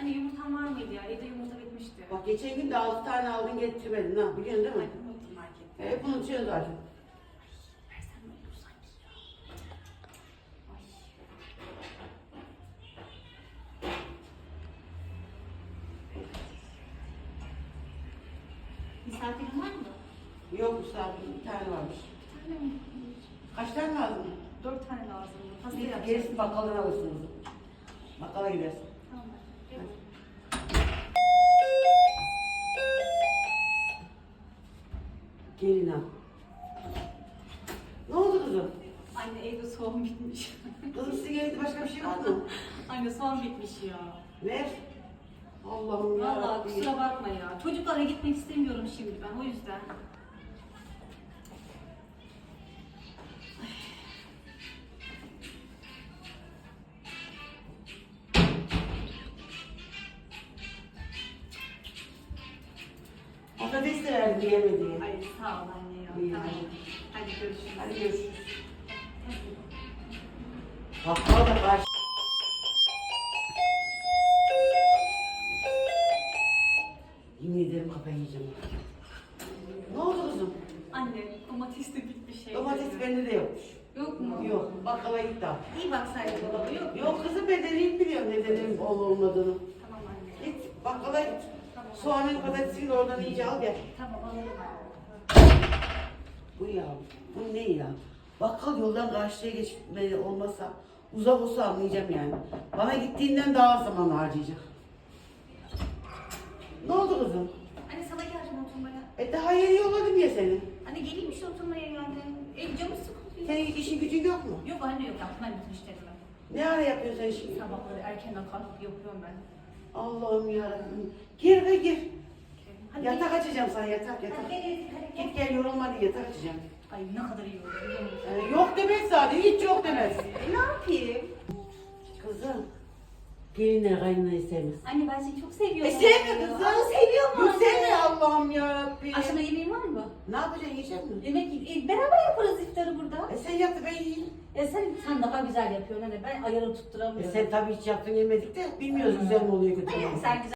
Anne yumurtam var mıydı ya? Evde yumurta bitmişti. Bak geçen gün de 6 tane aldın getirmedin ha biliyorsun değil mi? Ay unuttum markette. Hep unutuyorsun zaten. Versen ne olur sanki ya. Ay. Misafirin var mı? Yok misafir bir tane varmış. Bir tane mi? Kaç tane lazım? Dört tane lazım. Bir yapacağım. Gerisi bakkaldan alırsınız. Bakkala gidersin. Tamam. Gelin ha. Ne oldu kızım? Anne evde soğan bitmiş. Kızım sizin evde başka bir şey var mı? Anne soğan bitmiş ya. Ver. Allah'ım ya. Vallahi kusura bakma ya. Çocuklara gitmek istemiyorum şimdi ben o yüzden. Patates de verdim yemediği. Ay sağ ol anne ya. İyi, Tamam. hadi. Görüşürüz. Hadi görüşürüz. Bakkal da karşı. Yemin ederim kafayı yiyeceğim. Ne oldu kızım? Anne domates de bitmiş şey. Domates bende de yokmuş. Yok mu? Yok, bakkala gitti abi. İyi baksaydın dolaba yok. mu? Yok kızım ben de değil biliyorum nedenin ol olmadığını. Tamam anne. Git bakkala git. Soğanın patatesini de oradan iyice al gel. Tamam alırım. Bu ya, bu ne ya? Bakkal yoldan karşıya geçmeli olmasa uzak olsa anlayacağım yani. Bana gittiğinden daha az zaman harcayacak. Ne oldu kızım? Anne sana geldim oturmaya. E daha yeni yolladım ya seni. Anne geleyim işte oturmaya yani. Ev camı sıkılıyor. Senin işin gücün yok mu? Yok anne yok yaptım ben bütün işlerimi. Ne ara yapıyorsun sen şimdi? Sabahları erkenden kalkıp yapıyorum ben. Allah'ım yarabbim. Gir ve gir. Hadi Yatak açacağım sana yatak Hadi yatak. gel hadi, hadi gel. Git gel yorulma diye yatak açacağım. Ay ne kadar iyi biliyor musun? Ee, yok demez zaten hiç yok demez. E, ne yapayım? Kızım. Gelinler kaynanayı sevmez. Anne ben seni çok seviyorum. E sevme kızım. Ama seviyorum anne. Yükselme Allah'ım yarabbim. Akşama yemeğin var mı? Ne yapacaksın yiyecek misin? Yemek e, beraber yaparız iftarı burada. E sen yaptı ben yiyeyim. Ya sen sen daha güzel yapıyorsun anne. Ben ayarı E tutturamıyorum. sen tabii hiç yaptın yemedik de bilmiyoruz güzel mi oluyor kötü mü oluyor. sen güzel